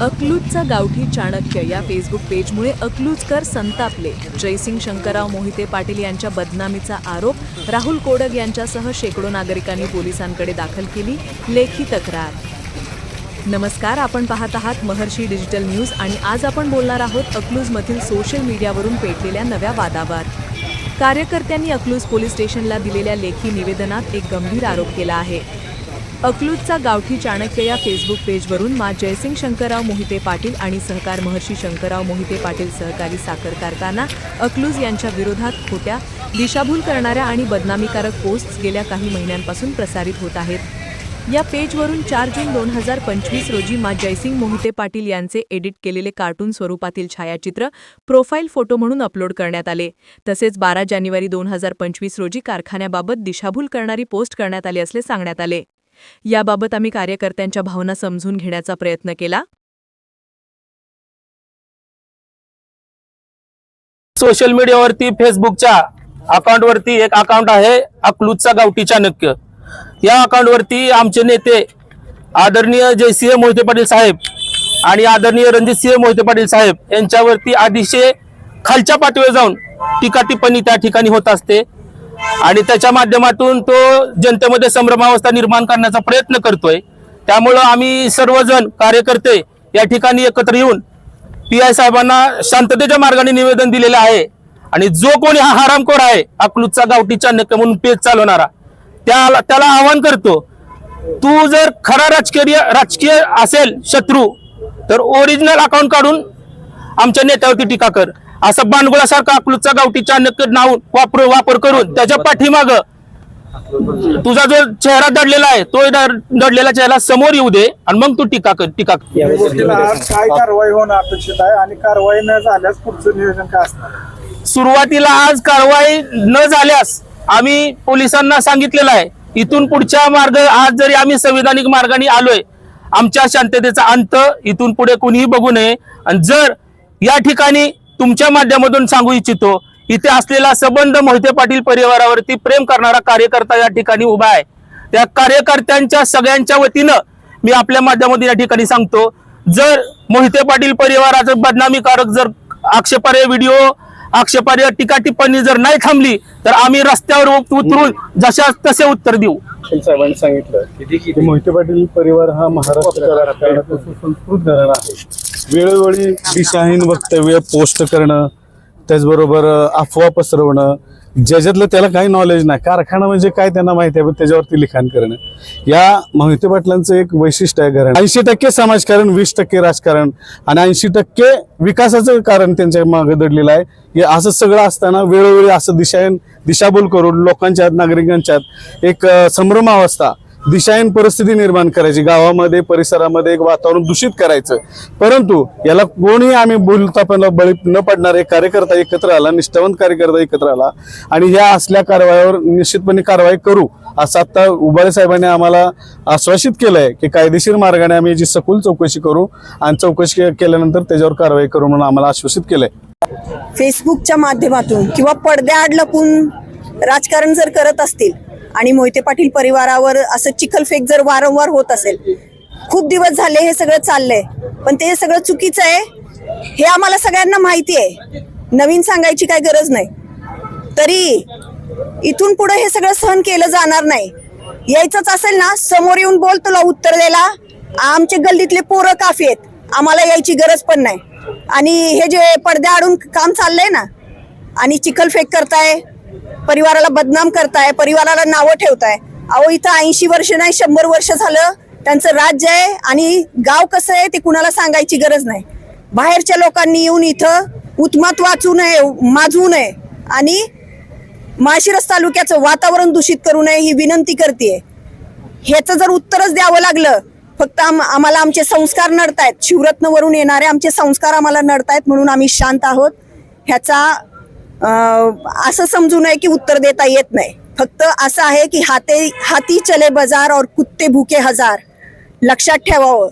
अकलूजचा गावठी चाणक्य या फेसबुक पेजमुळे अकलूजकर संतापले. जयसिंग शंकरराव मोहिते पाटील यांच्या बदनामीचा आरोप राहुल कोडग यांच्यासह शेकडो नागरिकांनी पोलिसांकडे दाखल केली लेखी तक्रार. नमस्कार आपण पाहत आहात महर्षी डिजिटल न्यूज आणि आज आपण बोलणार आहोत अकलूजमधील सोशल मीडियावरून पेटलेल्या नव्या वादावर. कार्यकर्त्यांनी अकलूज पोलीस स्टेशनला दिलेल्या लेखी निवेदनात एक गंभीर आरोप केला आहे. अकलूजचा गावठी चाणक्य या फेसबुक पेजवरून मा जयसिंग शंकरराव मोहिते पाटील आणि सहकार महर्षी शंकरराव मोहिते पाटील सहकारी साखर कारखाना अकलूज यांच्या विरोधात खोट्या दिशाभूल करणाऱ्या आणि बदनामीकारक पोस्ट्स गेल्या काही महिन्यांपासून प्रसारित होत आहेत. या पेजवरून चार जून दोन हजार पंचवीस रोजी मा जयसिंग मोहिते पाटील यांचे एडिट केलेले कार्टून स्वरूपातील छायाचित्र प्रोफाईल फोटो म्हणून अपलोड करण्यात आले. तसेच बारा जानेवारी दोन हजार पंचवीस रोजी कारखान्याबाबत दिशाभूल करणारी पोस्ट करण्यात आली असले सांगण्यात आले. याबाबत आम्ही कार्यकर्त्यांच्या भावना समजून घेण्याचा प्रयत्न केला. सोशल मीडियावरती फेसबुकच्या अकाउंटवरती एक अकाउंट आहे अकलूजचा गावठी चाणक्य. या अकाउंटवरती आमचे नेते आदरणीय जयसिंह मोहिते पाटील साहेब आणि आदरणीय रणजितसिंह मोहिते पाटील साहेब यांच्यावरती अतिशय खालच्या पातळीवर जाऊन टीका टिप्पणी त्या ठिकाणी होत असते. आणि त्याच्या माध्यमातून तो जनतेमध्ये संभ्रमावस्था निर्माण करण्याचा प्रयत्न करतोय. त्यामुळं आम्ही सर्वजण कार्यकर्ते या ठिकाणी एकत्र येऊन पी आय साहेबांना शांततेच्या मार्गाने निवेदन दिलेलं आहे. आणि जो कोणी हा हरामखोर आहे अकलूजचा गावठी चाणक्य म्हणून पेज चालवणारा त्याला त्याला आवाहन करतो तू जर खरा राजकीय राजकीय असेल शत्रू तर ओरिजिनल अकाउंट काढून आमच्या नेत्यावरती टीका कर. असं बांडगुळासारखा अकलूजचा गावठी चाणक्य नाव वापर वापर करून त्याच्या पाठीमाग तुझा जो चेहरा दडलेला आहे तो दड- दडलेला चेहरा समोर येऊ दे आणि मग तू टीका कर टीका काय कारवाई होणं अपेक्षित आहे आणि कारवाई न झाल्यास पुढचं नियोजन काय असणार? सुरुवातीला आज कारवाई न झाल्यास आम्ही पोलिसांना सांगितलेलं आहे इथून पुढच्या मार्ग आज जरी आम्ही संविधानिक मार्गाने आलोय आमच्या शांततेचा अंत इथून पुढे कुणीही बघू नये. आणि जर या ठिकाणी तुमच्या माध्यमातून सांगू इच्छितो इथे असलेला संबंध मोहिते पाटील परिवारावरती प्रेम करणारा कार्यकर्ता या ठिकाणी उभा आहे. त्या कार्यकर्त्यांच्या सगळ्यांच्या वतीनं मी आपल्या माध्यमातून या ठिकाणी सांगतो जर मोहिते पाटील परिवाराचं बदनामीकारक जर आक्षेपार्ह व्हिडिओ आक्षेपार्ह टीका टिप्पणी जर नाही थांबली तर आम्ही रस्त्यावर उत- उतरून जशा तसे उत्तर देऊ. साहेबांनी सांगितलं की मोहिते पाटील परिवार हा महाराष्ट्र सुसंस्कृत घराणा आहे. वेळोवेळी दिशाहीन वक्तव्य पोस्ट करणं त्याचबरोबर अफवा पसरवणं ज्याच्यातलं त्याला काही नॉलेज नाही कारखाना म्हणजे काय त्यांना माहिती आहे पण त्याच्यावरती लिखाण करणं. या मोहिते पाटलांचं एक वैशिष्ट्य आहे कारण ऐंशी टक्के समाजकारण वीस टक्के राजकारण आणि ऐंशी टक्के विकासाचं कारण त्यांच्या मागे दडलेलं आहे. हे असं सगळं असताना वेळोवेळी असं दिशाहीन दिशाभूल करून लोकांच्या नागरिकांच्यात एक संभ्रमावस्था दिशाहीन परिस्थिती निर्माण करायची. गावामध्ये परिसरामध्ये एक वातावरण दूषित करायचं. परंतु याला कोणी आम्ही बोलता पण बळी न पडणार कार्यकर्ता एकत्र आला निष्ठावंत कार्यकर्ता एकत्र आला आणि या असल्या कारवाईवर निश्चितपणे कारवाई करू असं आता उबाळे साहेबांनी आम्हाला आश्वासित केलंय की कायदेशीर मार्गाने आम्ही याची सखोल चौकशी करू आणि चौकशी केल्यानंतर त्याच्यावर कारवाई करू म्हणून आम्हाला आश्वासित केलंय. फेसबुकच्या माध्यमातून किंवा पडद्याआड लपून राजकारण जर करत असतील आणि मोहिते पाटील परिवारावर असं चिखलफेक जर वारंवार होत असेल खूप दिवस झाले हे सगळं चाललंय. पण ते सगळं चुकीचं आहे हे आम्हाला सगळ्यांना माहिती आहे. नवीन सांगायची काय गरज नाही. तरी इथून पुढे हे सगळं सहन केलं जाणार नाही. यायचंच असेल ना समोर येऊन बोल तुला उत्तर द्यायला. आमचे गल्लीतले पोरं काफी आहेत. आम्हाला यायची गरज पण नाही. आणि हे जे पडद्या आडून काम चाललंय ना आणि चिखलफेक करताय परिवाराला बदनाम करताय परिवाराला नावं ठेवताय. अहो इथं ऐंशी वर्ष नाही शंभर वर्ष झालं त्यांचं राज्य आहे आणि गाव कसं आहे ते कुणाला सांगायची गरज नाही. बाहेरच्या लोकांनी येऊन इथं उत्मात वाचू नये माजवू नये आणि माळशिरस तालुक्याचं वातावरण दूषित करू नये ही विनंती करते ह्याचं जर उत्तरच द्यावं लागलं फक्त आम आम्हाला आमचे संस्कार नडतायत. शिवरत्नवरून येणारे आमचे संस्कार आम्हाला नडतायत म्हणून आम्ही शांत आहोत. ह्याचा असं समजू नये की उत्तर देता येत नाही. फक्त असं आहे की हाते हाती चले बाजार और कुत्ते भुके हजार. लक्षात ठेवावं.